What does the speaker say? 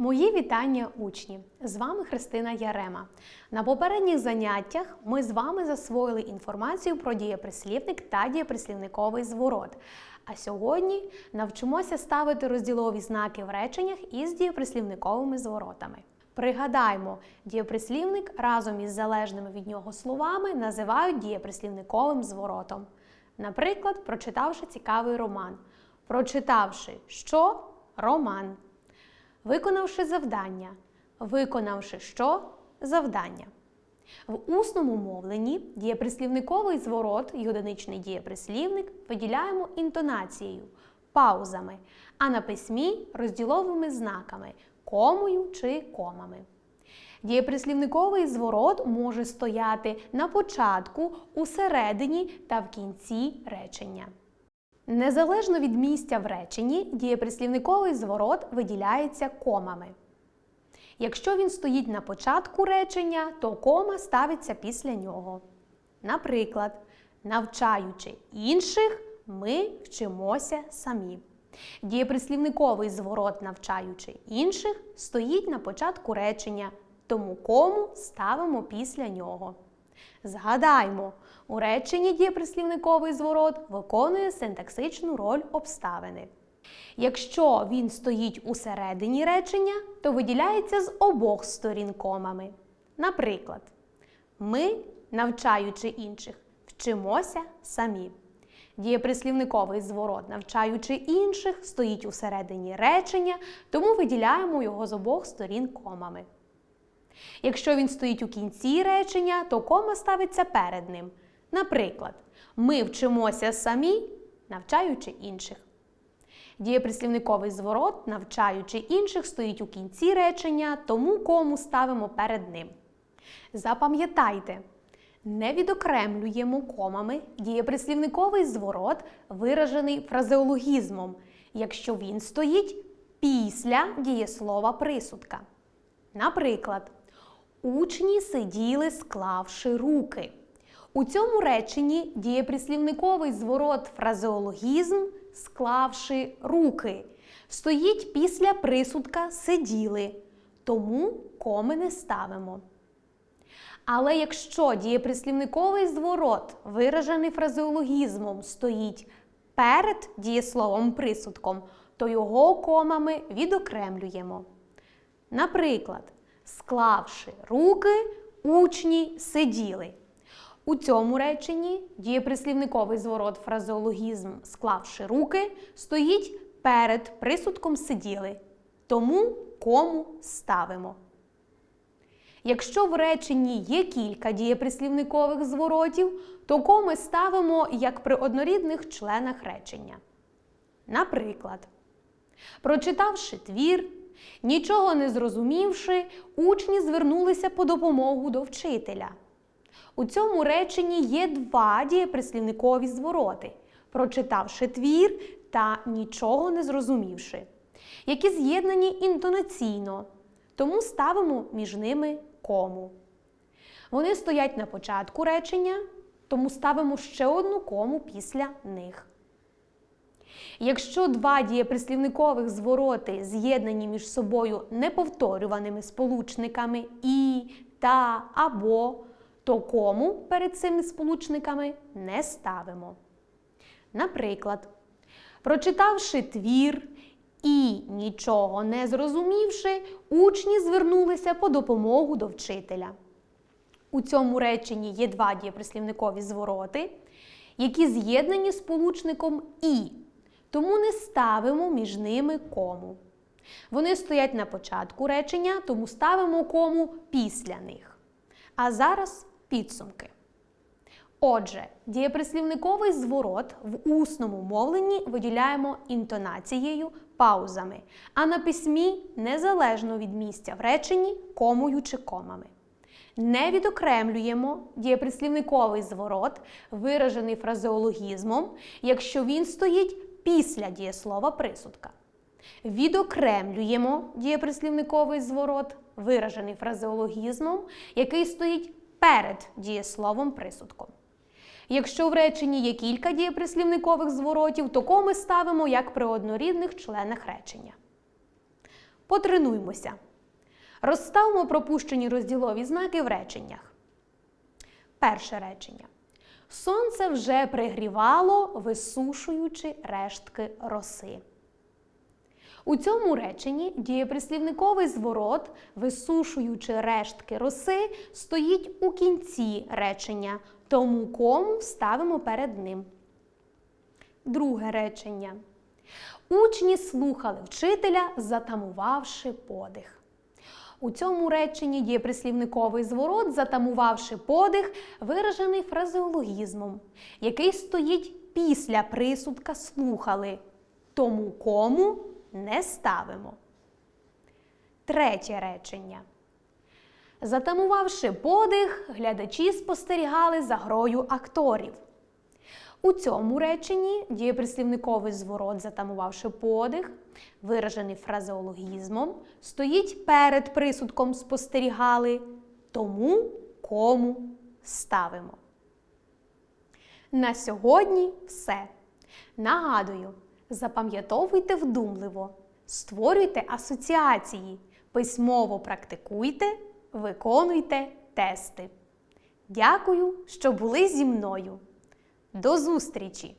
Мої вітання учні! З вами Христина Ярема. На попередніх заняттях ми з вами засвоїли інформацію про дієприслівник та дієприслівниковий зворот. А сьогодні навчимося ставити розділові знаки в реченнях із дієприслівниковими зворотами. Пригадаймо, дієприслівник разом із залежними від нього словами називають дієприслівниковим зворотом. Наприклад, прочитавши цікавий роман. Прочитавши що? Роман. Виконавши завдання. Виконавши що? Завдання. В усному мовленні дієприслівниковий зворот і одиничний дієприслівник виділяємо інтонацією, паузами, а на письмі розділовими знаками комою чи комами. Дієприслівниковий зворот може стояти на початку, у середині та в кінці речення. Незалежно від місця в реченні, дієприслівниковий зворот виділяється комами. Якщо він стоїть на початку речення, то кома ставиться після нього. Наприклад, навчаючи інших, ми вчимося самі. Дієприслівниковий зворот, навчаючи інших, стоїть на початку речення, тому кому ставимо після нього. Згадаймо, у реченні дієприслівниковий зворот виконує синтаксичну роль обставини. Якщо він стоїть у середині речення, то виділяється з обох сторін комами. Наприклад, ми, навчаючи інших, вчимося самі. Дієприслівниковий зворот, навчаючи інших, стоїть у середині речення, тому виділяємо його з обох сторін комами. Якщо він стоїть у кінці речення, то кома ставиться перед ним. Наприклад, ми вчимося самі, навчаючи інших. Дієприслівниковий зворот, навчаючи інших, стоїть у кінці речення, тому кому ставимо перед ним. Запам'ятайте, не відокремлюємо комами дієприслівниковий зворот, виражений фразеологізмом, якщо він стоїть після дієслова присудка. Наприклад, учні сиділи, склавши руки. У цьому реченні дієприслівниковий зворот фразеологізм, склавши руки, стоїть після присудка сиділи, тому коми не ставимо. Але якщо дієприслівниковий зворот, виражений фразеологізмом, стоїть перед дієсловом присудком, то його комами відокремлюємо. Наприклад, склавши руки, учні сиділи. У цьому реченні дієприслівниковий зворот фразеологізм, склавши руки, стоїть перед присудком сиділи. Тому кому ставимо. Якщо в реченні є кілька дієприслівникових зворотів, то коми ставимо як при однорідних членах речення. Наприклад, прочитавши твір, нічого не зрозумівши, учні звернулися по допомогу до вчителя. У цьому реченні є два дієприслівникові звороти, прочитавши твір та нічого не зрозумівши, які з'єднані інтонаційно, тому ставимо між ними кому. Вони стоять на початку речення, тому ставимо ще одну кому після них. Якщо два дієприслівникових звороти з'єднані між собою неповторюваними сполучниками і, та, або, то кому перед цими сполучниками не ставимо. Наприклад, прочитавши твір і нічого не зрозумівши, учні звернулися по допомогу до вчителя. У цьому реченні є два дієприслівникові звороти, які з'єднані сполучником і, тому не ставимо між ними кому. Вони стоять на початку речення, тому ставимо кому після них. А зараз підсумки. Отже, дієприслівниковий зворот в усному мовленні виділяємо інтонацією, паузами, а на письмі незалежно від місця в реченні комою чи комами. Не відокремлюємо дієприслівниковий зворот, виражений фразеологізмом, якщо він стоїть після дієслова присудка. Відокремлюємо дієприслівниковий зворот, виражений фразеологізмом, який стоїть перед дієсловом присудком. Якщо в реченні є кілька дієприслівникових зворотів, то коми ставимо як при однорідних членах речення. Потренуймося. Розставимо пропущені розділові знаки в реченнях. Перше речення. Сонце вже пригрівало, висушуючи рештки роси. У цьому реченні дієприслівниковий зворот, висушуючи рештки роси, стоїть у кінці речення, тому кому ставимо перед ним. Друге речення. Учні слухали вчителя, затамувавши подих. У цьому реченні дієприслівниковий зворот, затамувавши подих, виражений фразеологізмом, який стоїть після присудка слухали. Тому кому не ставимо. Третє речення. Затамувавши подих, глядачі спостерігали за грою акторів. У цьому реченні дієприслівниковий зворот, затамувавши подих, виражений фразеологізмом, стоїть перед присудком спостерігали, тому кому ставимо. На сьогодні все. Нагадую, запам'ятовуйте вдумливо, створюйте асоціації, письмово практикуйте, виконуйте тести. Дякую, що були зі мною. До зустрічі!